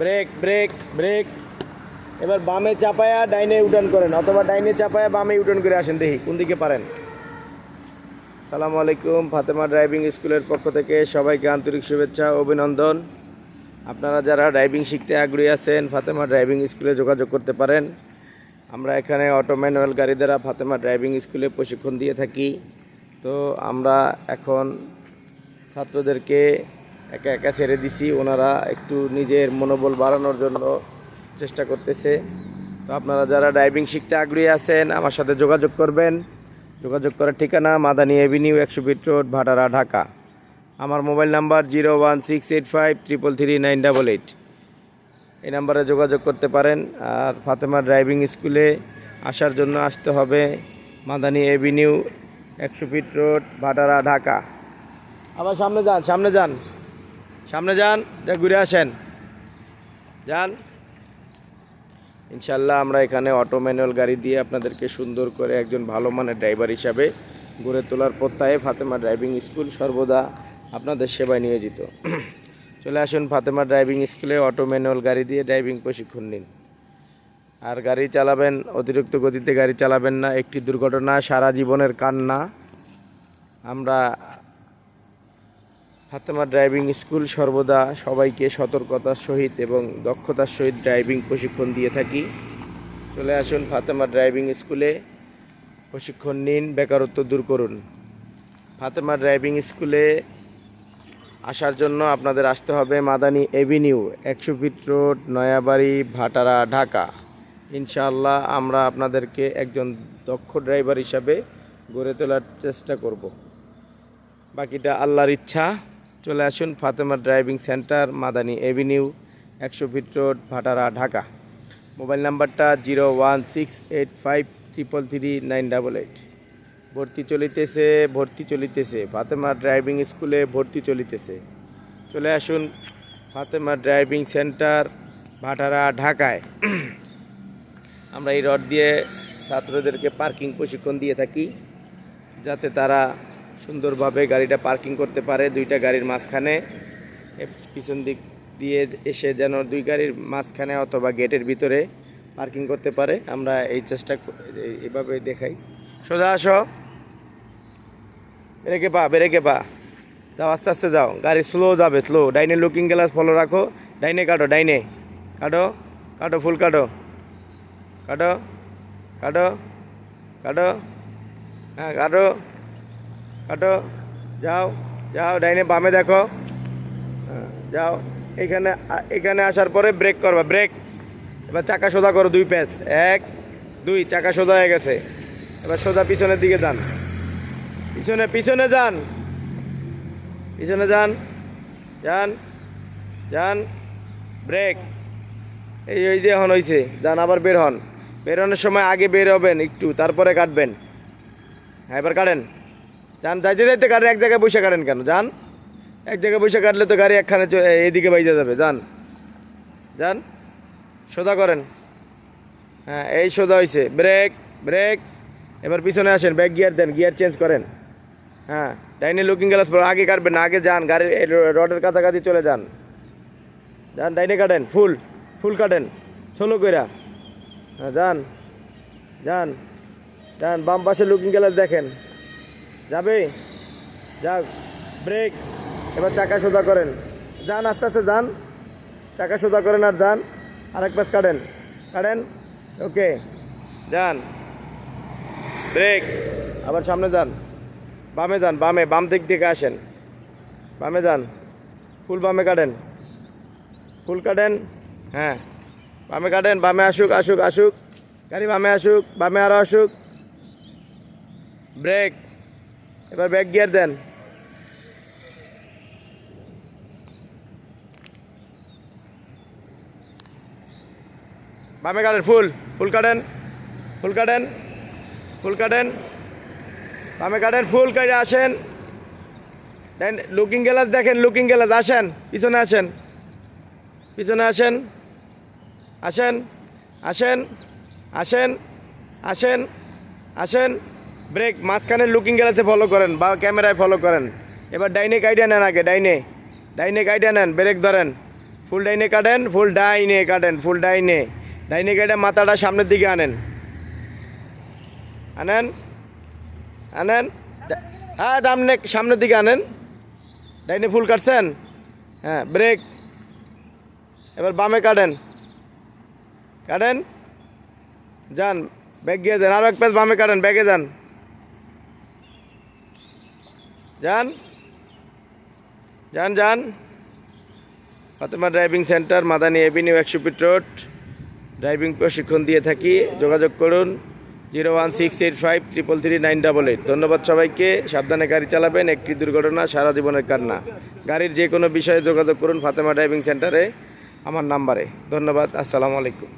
Break break break এবার বামে চাপায়া, ডাইনে উঠান করেন। অথবা ডাইনে চাপায়া, বামে উঠান করে আসেন। দেখি, কোন দিকে পারেন? সালামু আলাইকুম, ফাতেমা ড্রাইভিং স্কুলের পক্ষ থেকে সবাইকে আন্তরিক শুভেচ্ছা অভিনন্দন। আপনারা যারা ড্রাইভিং শিখতে আগ্রহী আছেন, ফাতেমা ড্রাইভিং স্কুলে যোগাযোগ করতে পারেন। আমরা এখানে অটো ম্যানুয়াল গাড়ি দ্বারা ফাতেমা ড্রাইভিং স্কুলে প্রশিক্ষণ দিয়ে থাকি। তো আমরা এখন ছাত্রদেরকে একা একা ছেড়ে দিছি। ওনারা একটু নিজের মনোবল বাড়ানোর জন্য চেষ্টা করতেছে। তো আপনারা যারা ড্রাইভিং শিখতে আগ্রহী আছেন, আমার সাথে যোগাযোগ করবেন। যোগাযোগ করার ঠিকানা মাদানি এভিনিউ একশো ফিট রোড, ভাটারা, ঢাকা। আমার mobile number zero one six eight five triple three nine double eight. এই নাম্বারে যোগাযোগ করতে পারেন। আর ফাতেমা ড্রাইভিং স্কুলে আসার জন্য আসতে হবে মাদানি এভিনিউ একশো ফিট রোড, ভাটারা, ঢাকা। আবার সামনে যান সামনে যান। সামনে যান, যা ঘুরে আসেন। যান। ইনশাল্লাহ আমরা এখানে অটো ম্যানুয়াল গাড়ি দিয়ে আপনাদেরকে সুন্দর করে একজন ভালো মানের ড্রাইভার হিসাবে গড়ে তোলার প্রত্যয়ে ফাতেমা ড্রাইভিং স্কুল সর্বদা আপনাদের সেবায় নিয়োজিত। চলে আসুন ফাতেমা ড্রাইভিং স্কুলে অটো ম্যানুয়াল গাড়ি দিয়ে ড্রাইভিং প্রশিক্ষণ নিন। আর গাড়ি চালাবেন, অতিরিক্ত গতিতে গাড়ি চালাবেন না, একটি দুর্ঘটনা, সারা জীবনের কান্না। আমরা ফাতেমা ড্রাইভিং স্কুল সর্বদা সবাইকে সতর্কতার সহিত এবং দক্ষতার সহিত ড্রাইভিং প্রশিক্ষণ দিয়ে থাকি। চলে আসুন ফাতেমা ড্রাইভিং স্কুলে। প্রশিক্ষণ নিন, বেকারত্ব দূর করুন। ফাতেমা ড্রাইভিং স্কুলে আসার জন্য আপনাদের আসতে হবে মাদানি এভিনিউ, একশো ফিট রোড, নয়াবাড়ি, ভাটারা, ঢাকা। ইনশাআল্লাহ আমরা আপনাদেরকে একজন দক্ষ ড্রাইভার হিসাবে গড়ে তোলার চেষ্টা করব। বাকিটা আল্লাহর ইচ্ছা। চলে আসুন Fatema driving centre, Madani avenue, একশো feet road, Bhatara, Dhaka. Mobile নাম্বারটা zero one six eight five triple three nine double eight. ভর্তি চলিতেছে ভর্তি চলিতেছে। ফাতেমা ড্রাইভিং স্কুলে ভর্তি চলিতেছে। চলে আসুন ফাতেমা ড্রাইভিং সেন্টার, ভাটারা, ঢাকায়। আমরা এই রড দিয়ে ছাত্রদেরকে পার্কিং প্রশিক্ষণ দিয়ে থাকি, যাতে তারা সুন্দরভাবে গাড়িটা পার্কিং করতে পারে দুইটা গাড়ির মাঝখানে। পিছন দিক দিয়ে এসে যেন দুই গাড়ির মাঝখানে অথবা গেটের ভিতরে পার্কিং করতে পারে। আমরা এই চেষ্টা এভাবে দেখাই। সোজা আসো। বেরেকে পা বেরেকে পা। যাও, আস্তে আস্তে যাও। গাড়ি স্লো যাবে স্লো ডাইনে লুকিং গ্লাস ফলো রাখো। ডাইনে কাটো ডাইনে। কাটো কাটো ফুল কাটো। কাটো কাটো কাটো। হ্যাঁ কাটো। কাটো। যাও যাও, ডাইনে বামে দেখো। যাও, এখানে এখানে আসার পরে ব্রেক করবা ব্রেক এবার চাকা সোজা করো দুই প্যাচ এক, দুই, চাকা সোজা হয়ে গেছে। এবার সোজা পিছনের দিকে যান। পিছনে পিছনে যান। পিছনে যান যান যান ব্রেক এই এই যে এখন হয়েছে যান, আবার বের হন। বেরোনোর সময় আগে বের হবেন একটু, তারপরে কাটবেন। হ্যাঁ এবার কাটেন। যান যাইতে যাইতে গাড়ি এক জায়গায় বসে কাটেন কেন? যান। এক জায়গায় বসে কাটলে তো গাড়ি একখানে এদিকে বাইজে যাবে। যান। যান। সোজা করেন। হ্যাঁ এই সোজা হয়েছে ব্রেক ব্রেক। এবার পিছনে আসেন, ব্যাক গিয়ার দেন, গিয়ার চেঞ্জ করেন। হ্যাঁ ডাইনে লুকিং গ্লাস পরে আগে কাটবেন না, আগে যান, গাড়ির রডের কাছাকাছি চলে যান। যান, ডাইনে কাটেন, ফুল ফুল কাটেন, ষোলো কইরা। হ্যাঁ যান যান যান, বাম পাশে লুকিং গ্লাস দেখেন। যাবে? যাক ব্রেক এবার চাকা সোজা করেন। যান, আস্তে আস্তে যান। চাকা সোজা করেন আর যান। আরেক পাশ কাটেন। কাটেন? ওকে যান। ব্রেক আবার সামনে যান। বামে যান, বামে, বাম দিক থেকে আসেন। বামে যান। ফুল বামে কাটেন। ফুল কাটেন? হ্যাঁ। বামে কাটেন, বামে আসুক আসুক আসুক। গাড়ি বামে আসুক, বামে আরও আসুক। ব্রেক এবার ব্যাক গিয়ার দেন। বামে কাটেন, ফুল ফুল কাটেন ফুল কাটেন ফুল কাটেন। বামে কাটেন, ফুল কাটে আসেন। দেন লুকিং গ্লাস দেখেন লুকিং গ্লাস আসেন, পিছনে আসেন। পিছনে আসেন আসেন আসেন আসেন আসেন আসেন। ব্রেক মাঝখানে লুকিং গ্লাসে ফলো করেন বা ক্যামেরায় ফলো করেন। এবার ডাইনে কাইডা নেন আগে, ডাইনে। ডাইনে কাইডা নেন ব্রেক ধরেন। ফুল ডাইনে কাটেন ফুল ডাইনে কাটেন ফুল ডাইনে। ডাইনে কেটে মাথাটা সামনের দিকে আনেন। আনেন? আনেন? হ্যাঁ সামনে, সামনের দিকে আনেন। ডাইনে ফুল কাটছেন? হ্যাঁ ব্রেক এবার বামে কাটেন। কাটেন? যান ব্যাগ গিয়ে যান। আরও এক পেজ বামে কাটেন ব্যাগে যান। যান যান যান Fatema driving centre, Madani avenue, একশো ফিট রোড। ড্রাইভিং প্রশিক্ষণ দিয়ে থাকি, যোগাযোগ করুন zero one six eight five triple three nine double eight. ধন্যবাদ সবাইকে, সাবধানে গাড়ি চালাবেন, একটি দুর্ঘটনা, সারা জীবনের কান্না। গাড়ির যে কোনো বিষয়ে যোগাযোগ করুন ফাতেমা ড্রাইভিং সেন্টারে, আমার নাম্বারে। ধন্যবাদ, আসসালামু আলাইকুম।